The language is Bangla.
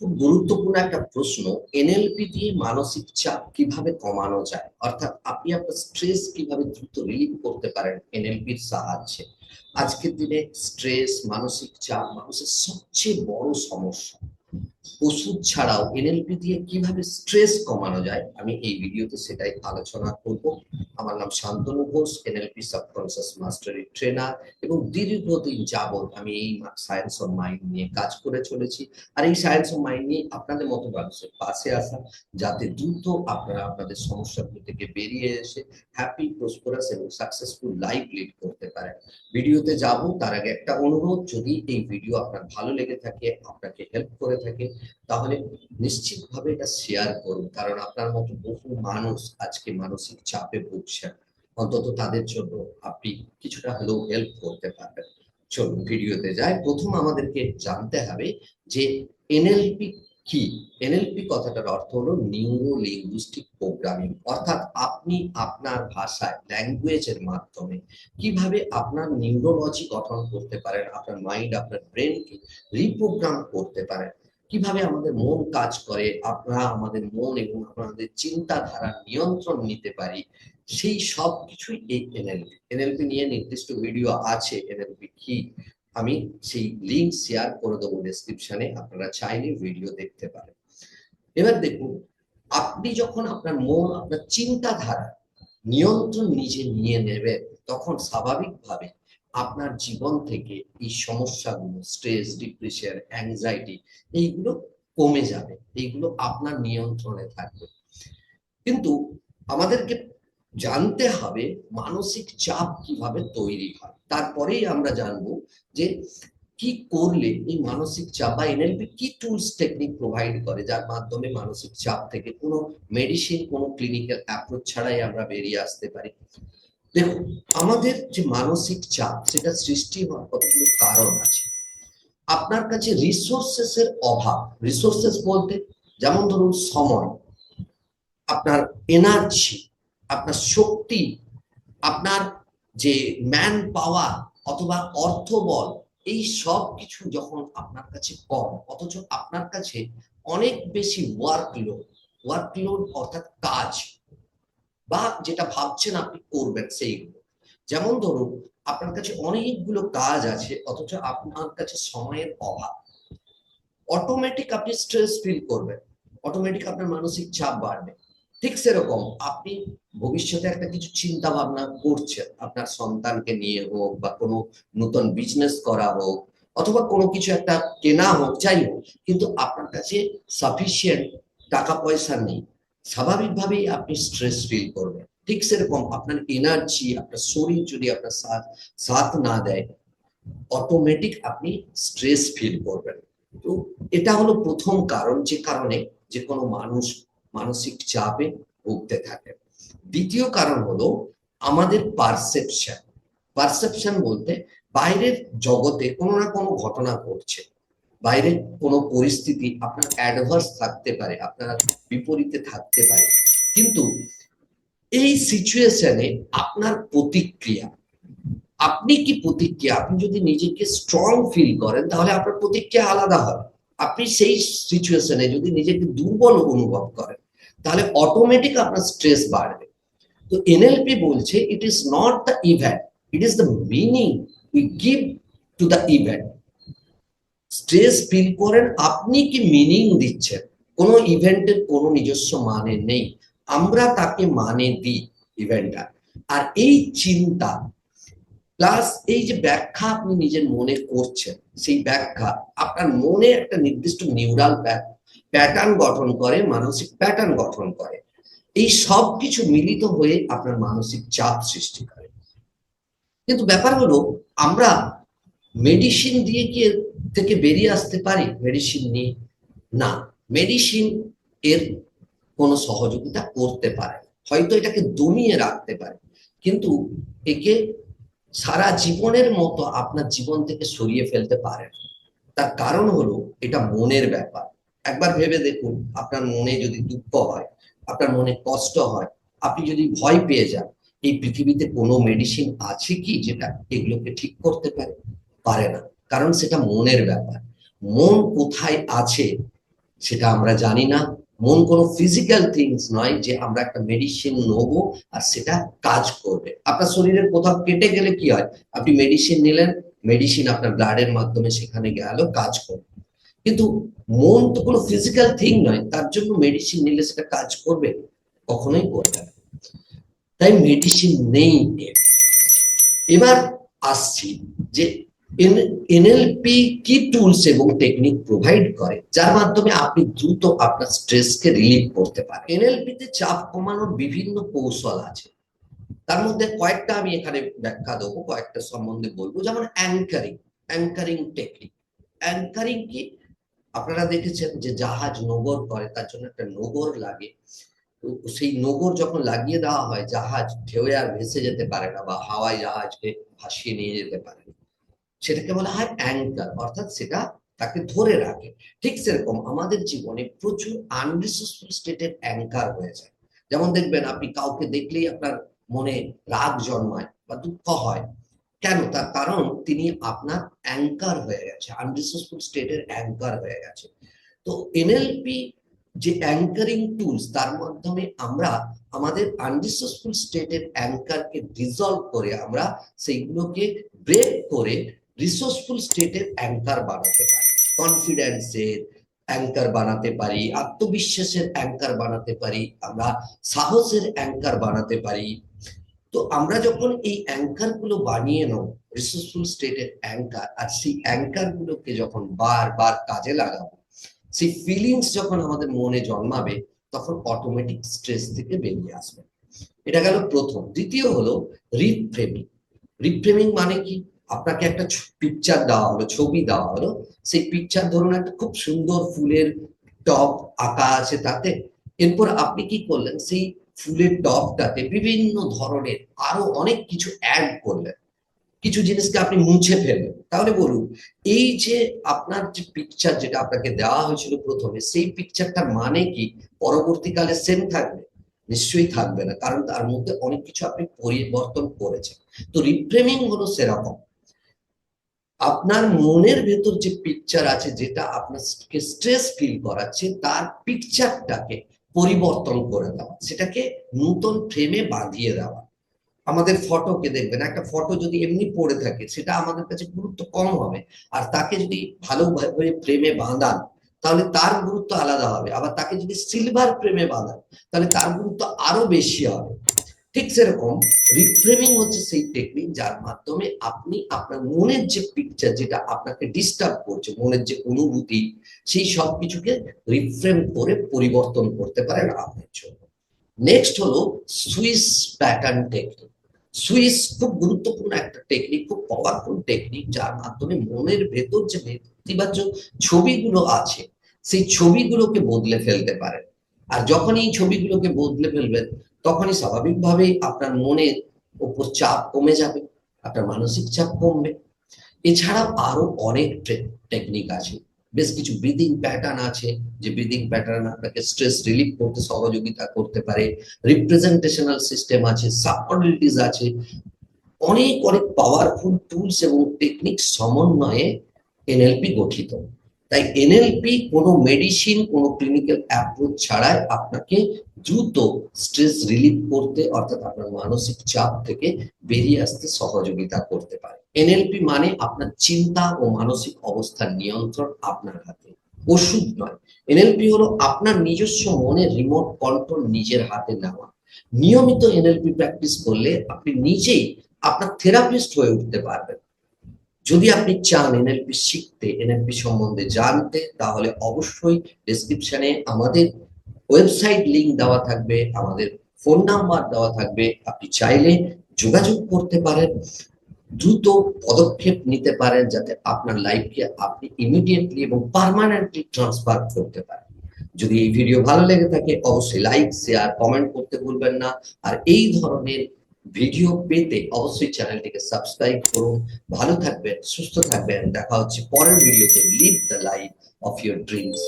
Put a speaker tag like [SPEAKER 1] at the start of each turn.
[SPEAKER 1] খুব গুরুত্বপূর্ণ একটা প্রশ্ন এনএলপি দিয়ে মানসিক চাপ কীভাবে কমানো যায়? অর্থাৎ আপনি আপনার স্ট্রেস কীভাবে দ্রুত রিলিভ করতে পারেন এনএলপির সাহায্যে? আজকের দিনে স্ট্রেস মানসিক চাপ মানুষের সবচেয়ে বড় সমস্যা। ওষুধ ছাড়াও এনএলপি দিয়ে কীভাবে স্ট্রেস কমানো যায়, আমি এই ভিডিওতে সেটাই আলোচনা করব। আমার নাম Shantanu Ghosh NLP subconscious mastery trainer এবং দীর্ঘদিন যাবৎ আমি এই সায়েন্স অফ মাইন্ড নিয়ে কাজ করে চলেছি। আর এই সায়েন্স অফ মাইন্ড নিয়ে আপনাদের মতো মানুষের পাশে আসা, যাতে দ্রুত আপনারা আপনাদের সমস্যাগুলো থেকে বেরিয়ে এসে হ্যাপি প্রসপোরাস এবং সাকসেসফুল লাইফ লিড করতে পারেন। ভিডিওতে যাব, তার আগে একটা অনুরোধ, যদি এই ভিডিও আপনার ভালো লেগে থাকে, আপনাকে হেল্প করে থাকে তাহলে নিশ্চিতভাবে এটা শেয়ার করুন। কারণ আপনার মতো বহু মানুষ আজকে মানসিক চাপে ভুগছেন। অন্তত তাদের জন্য আপনি কিছুটা হলেও হেল্প করতে পারবেন। চলুন ভিডিওতে যাই। প্রথম আমাদেরকে জানতে হবে যে এনএলপি কি? এনএলপি কথাটার অর্থ হলো নিউরো লিঙ্গুইস্টিক প্রোগ্রামিং অর্থাৎ আপনি আপনার ভাষায় ল্যাঙ্গুয়েজের মাধ্যমে কীভাবে আপনার নিউরোলজি গঠন করতে পারেন, আপনার মাইন্ড আপনার ব্রেনকে রিপ্রোগ্রাম করতে পারেন। কীভাবে আমাদের মন কাজ করে, আমরা আমাদের মন এবং আমাদের চিন্তাধারা নিয়ন্ত্রণ নিতে পারি, সেই সব কিছুই এই এনএলপি এনএলপি নিয়ে নির্দিষ্ট ভিডিও আছে এনএলপি কি? আমি সেই লিঙ্ক শেয়ার করে দেবো ডেসক্রিপশনে আপনারা চাইলে ভিডিও দেখতে পারেন। এবার দেখুন, আপনি যখন আপনার মন, আপনার চিন্তাধারা নিয়ন্ত্রণ নিজে নিয়ে নেবেন, তখন স্বাভাবিকভাবে আপনার জীবন থেকে এই সমস্যাগুলো স্ট্রেস ডিপ্রেশন অ্যাংজাইটি এইগুলো কমে যাবে, এইগুলো আপনার নিয়ন্ত্রণে থাকবে। কিন্তু আমাদেরকে জানতে হবে মানসিক চাপ কীভাবে তৈরি হয়। তারপরেই আমরা জানব যে কি করলে এই মানসিক চাপ বা এনএলপি কি টুলস টেকনিক প্রোভাইড করে, যার মাধ্যমে মানসিক চাপ থেকে কোনো মেডিসিন কোনো ক্লিনিক্যাল অ্যাপ্রোচ ছাড়াই আমরা বেরিয়ে আসতে পারি। দেখুন, আমাদের যে মানসিক চাপ, সেটা সৃষ্টি হওয়ার কতগুলো কারণ আছে। আপনার কাছে রিসোর্সেস এর অভাব রিসোর্সেস বলতে, যেমন ধরুন সময়, আপনার এনার্জি আপনার শক্তি, আপনার যে ম্যান পাওয়ার অথবা অর্থবল, এই সব কিছু যখন আপনার কাছে কম, অথচ আপনার কাছে অনেক বেশি ওয়ার্কলোড ওয়ার্কলোড অর্থাৎ কাজ বা যেটা ভাবছেন আপনি করবেন সেইগুলো। যেমন ধরুন, আপনার কাছে অনেকগুলো কাজ আছে, অথচ আপনার কাছে সময়ের অভাব। অটোমেটিক আপনি স্ট্রেস ফিল করবেন। অটোমেটিক আপনার মানসিক চাপ বাড়বে। ঠিক সেরকম আপনি ভবিষ্যতে একটা কিছু চিন্তা ভাবনা করছেন, আপনার সন্তানকে নিয়ে হোক বা কোনো নতুন বিজনেস করা হোক, অথবা কোনো কিছু একটা কেনা হোক, যাই হোক, কিন্তু আপনার কাছে সাফিসিয়েন্ট টাকা পয়সা নেই। স্বাভাবিকভাবেই আপনি স্ট্রেস ফিল করবেন। ঠিক সেরকম আপনার এনার্জি আপনার শরীর যদি আপনার সাথ সাথ না দেয় অটোমেটিক আপনি স্ট্রেস ফিল করবেন। তো এটা হলো প্রথম কারণ যে কারণে যে কোনো মানুষ মানসিক চাপে ভুগতে থাকে। দ্বিতীয় কারণ হলো আমাদের পারসেপশন পারসেপশন বলতে বাইরের জগতে কোনো না কোনো ঘটনা ঘটছে। বাইরে কোনো পরিস্থিতি আপনার অ্যাডভার্স থাকতে পারে, আপনার বিপরীতে থাকতে পারে। কিন্তু এই সিচুয়েশনে আপনার প্রতিক্রিয়া, আপনি কি প্রতিক্রিয়া? আপনি যদি নিজেকে স্ট্রং ফিল করেন, তাহলে আপনার প্রতিক্রিয়া আলাদা হবে। আপনি সেই সিচুয়েশনে যদি নিজেকে দুর্বল অনুভব করেন, তাহলে অটোমেটিক আপনার স্ট্রেস বাড়বে। তো এনএলপি বলছে it is not the event it is the meaning we give to the event stress feel করেন, আপনি কি মিনিং দিচ্ছেন? কোনো ইভেন্টের কোনো নিজস্ব মানে নেই। আমরা তাকে মানে দিই ইভেন্টটা আর এই চিন্তা প্লাস এই যে ব্যাখ্যা আপনি নিজের মনে করছেন, সেই ব্যাখ্যা আপনার মনে একটা নির্দিষ্ট নিউরাল প্যাটার্ন গঠন করে, মানসিক প্যাটার্ন গঠন করে। এই সব কিছু মিলিত হয়ে আপনার মানসিক চাপ সৃষ্টি করে। কিন্তু ব্যাপার হলো, আমরা মেডিসিন দিয়ে কি থেকে বেরিয়ে আসতে পারি? মেডিসিন নিয়ে না মেডিসিন এর কোনো সহযোগিতা করতে পারে হয়তো এটাকে দমিয়ে রাখতে পারে। কিন্তু একে সারা জীবনের মতো আপনার জীবন থেকে সরিয়ে ফেলতে পারে না। তার কারণ হলো, এটা মনের ব্যাপার। একবার ভেবে দেখুন, আপনার মনে যদি দুঃখ হয়, আপনার মনে কষ্ট হয়, আপনি যদি ভয় পেয়ে যান, এই পৃথিবীতে কোনো মেডিসিন আছে কি যেটা এগুলোকে ঠিক করতে পারে? পারে না। কারণ সেটা মনের ব্যাপার। মন কোথায় আছে সেটা আমরা জানি না। মন কোনো ফিজিক্যাল থিংস নয় যে আমরা একটা মেডিসিন নেব আর সেটা কাজ করবে। আপনার শরীরের কোথাও কেটে গেলে কি হয়? আপনি মেডিসিন নিলেন মেডিসিন আপনার ব্লাডের মাধ্যমে সেখানে গেল, কাজ করবে কিন্তু মন তো কোনো ফিজিক্যাল থিং নয়, তার জন্য মেডিসিন নিলে সেটা কাজ করবে? কখনোই করবে না। তাই মেডিসিন নেই এবার আসছি যে এনএলপি কি টুলস এবং টেকনিক প্রোভাইড করে? যার মাধ্যমে আপনি দ্রুত আপনার স্ট্রেসকে রিলিভ করতে পারেন। এনএলপি তে চাপ কমানোর বিভিন্ন কৌশল আছে। তার মধ্যে কয়েকটা আমি এখানে ব্যাখ্যা দেবো, কয়েকটা সম্বন্ধে বলব। যেমন অ্যাঙ্কারিং অ্যাঙ্কারিং টেকনিক অ্যাঙ্কারিং কি? আপনারা দেখেছেন যে জাহাজ নোগর করে, তার জন্য একটা নোগর লাগে। সেই নোগর যখন লাগিয়ে দেওয়া হয়, জাহাজ ঢেউয়ে আর ভেসে যেতে পারে না বা হাওয়ায় জাহাজকে ভাসিয়ে নিয়ে যেতে পারে না। সেটাকে বলা হয় অ্যাঙ্কার অর্থাৎ সেটা তাকে ধরে রাখে। ঠিক সেরকম আমাদের জীবনে প্রচুর আনরিসোর্সফুল স্টেটের অ্যাঙ্কার হয়ে যায়। যেমন দেখবেন আপনি কাউকে দেখলেই আপনার মনে রাগ জন্মায় বা দুঃখ হয়। কেন? তার কারণ তিনি আপনার অ্যাঙ্কার হয়ে গেছে আনরিসোর্সফুল স্টেটের অ্যাঙ্কার হয়ে গেছে। তো এনএলপি যে অ্যাঙ্কারিং টুলস তার মাধ্যমে আমরা আমাদের আনরিসোর্সফুল স্টেটের অ্যাঙ্কারকে ডিজলভ করে আমরা সেইগুলোকে ব্রেক করে রিসোর্সফুল স্টেটের অ্যাঙ্কার বানাতে পারি। কনফিডেন্সের অ্যাঙ্কার বানাতে পারি, আত্মবিশ্বাসের অ্যাঙ্কার বানাতে পারি, আমরা সাহসের অ্যাঙ্কার বানাতে পারি। তো আমরা যখন এই অ্যাঙ্কারগুলো বানিয়ে নেব রিসোর্সফুল স্টেটের অ্যাঙ্কার আর সেই অ্যাঙ্কার গুলোকে যখন বারবার কাজে লাগাবো, সেই ফিলিংস যখন আমাদের মনে জন্মাবে, তখন অটোমেটিক স্ট্রেস থেকে বেরিয়ে আসবে। এটা গেল প্রথম। দ্বিতীয় হলো রিফ্রেমিং রিফ্রেমিং মানে কি? আপনাকে একটা পিকচার দেওয়া হলো, ছবি দেওয়া হলো। সেই পিকচার ধরুন একটা খুব সুন্দর ফুলের টপ আঁকা আছে তাতে। এরপর আপনি কি করলেন? সেই ফুলের টপটাতে বিভিন্ন ধরনের আরও অনেক কিছু অ্যাড করলেন। কিছু জিনিসকে আপনি মুছে ফেললেন। তাহলে বলুন, এই যে আপনার যে পিকচার যেটা আপনাকে দেওয়া হয়েছিল প্রথমে, সেই পিকচারটার মানে কি? পরবর্তীকালে সেম থাকবে? নিশ্চয়ই থাকবে না, কারণ তার মধ্যে অনেক কিছু আপনি পরিবর্তন করেছেন। তো রিফ্রেমিং হলো সেরকম। আপনার মনের ভেতর যে পিকচার আছে, যেটা আপনাকে স্ট্রেস ফিল করাচ্ছে, তার পিকচারটাকে পরিবর্তন করে দেওয়া। সেটাকে নতুন ফ্রেমে বাঁধিয়ে দেওয়া। আমাদের ফটোকে দেখবেন, একটা ফটো যদি এমনি পড়ে থাকে, সেটা আমাদের কাছে গুরুত্ব কম হবে। আর তাকে যদি ভালোভাবে ফ্রেমে বাঁধান, তাহলে তার গুরুত্ব আলাদা হবে। আবার তাকে যদি সিলভার ফ্রেমে বাঁধান, তাহলে তার গুরুত্ব আরও বেশি হবে। ঠিক সেরকম রিফ্রেমিং হচ্ছে সেই টেকনিক যার মাধ্যমে আপনি আপনার মনের যে পিকচার যেটা আপনাকে ডিস্টার্ব করছে, মনের যে অনুভূতি, সেই সব কিছুকে রিফ্রেম করে পরিবর্তন করতে পারেন আপনার জন্য। নেক্সট হলো সুইস প্যাটার্ন টেকনিক সুইস খুব গুরুত্বপূর্ণ একটা টেকনিক খুব পাওয়ারফুল টেকনিক যার মাধ্যমে মনের ভেতর যে নেতিবাচক ছবিগুলো আছে, সেই ছবিগুলোকে বদলে ফেলতে পারেন। আর যখন এই ছবিগুলোকে বদলে ফেলবেন, তখনই স্বাভাবিকভাবেই আপনার মনের উপর চাপ কমে যাবে, আপনার মানসিক চাপ কমবে। এছাড়া আরও অনেক টেকনিক আছে। বেশ কিছু ব্রিদিং প্যাটার্ন আছে, যে ব্রিদিং প্যাটার্ন আপনাকে স্ট্রেস রিলিফ করতে, সহযোগিতা করতে পারে। রিপ্রেজেন্টেশনাল সিস্টেম আছে সাবমডেলিটিস আছে। অনেক অনেক পাওয়ারফুল টুলস এবং টেকনিক সমন্বয়ে এনএলপি গঠিত। তাই এনএলপি কোনো মেডিসিন কোনো ক্লিনিক্যাল অ্যাপ্রোচ ছাড়াই আপনাকে দ্রুত স্ট্রেস রিলিফ করতে, অর্থাৎ আপনার মানসিক চাপ থেকে বেরিয়ে আসতে সহযোগিতা করতে পারে। এনএলপি মানে আপনার চিন্তা ও মানসিক অবস্থার নিয়ন্ত্রণ আপনার হাতে। ওষুধ নয়। এনএলপি হলো আপনার নিজস্ব মনে রিমোট কন্ট্রোল নিজের হাতে নেওয়া। নিয়মিত এনএলপি প্র্যাকটিস করলে আপনি নিজেই আপনার থেরাপিস্ট হয়ে উঠতে পারবেন। যদি আপনি চান এনএলপি শিখতে এনএলপি সম্বন্ধে জানতে, তাহলে অবশ্যই ডেসক্রিপশনে আমাদের ওয়েবসাইট লিংক দেওয়া থাকবে, আমাদের ফোন নাম্বার দেওয়া থাকবে। আপনি চাইলে যোগাযোগ করতে পারেন, দ্রুত পদক্ষেপ নিতে পারেন যাতে আপনার লাইফকে আপনি ইমিডিয়েটলি এবং পার্মানেন্টলি ট্রান্সফার করতে পারেন। যদি এই ভিডিও ভালো লেগে থাকে, অবশ্যই লাইক শেয়ার কমেন্ট করতে ভুলবেন না। আর এই ধরনের ভিডিও পেতে অবশ্যই চ্যানেলটিকে সাবস্ক্রাইব করুন। ভালো থাকবেন, সুস্থ থাকবেন। দেখা হচ্ছে পরের ভিডিওতে live the life of your dreams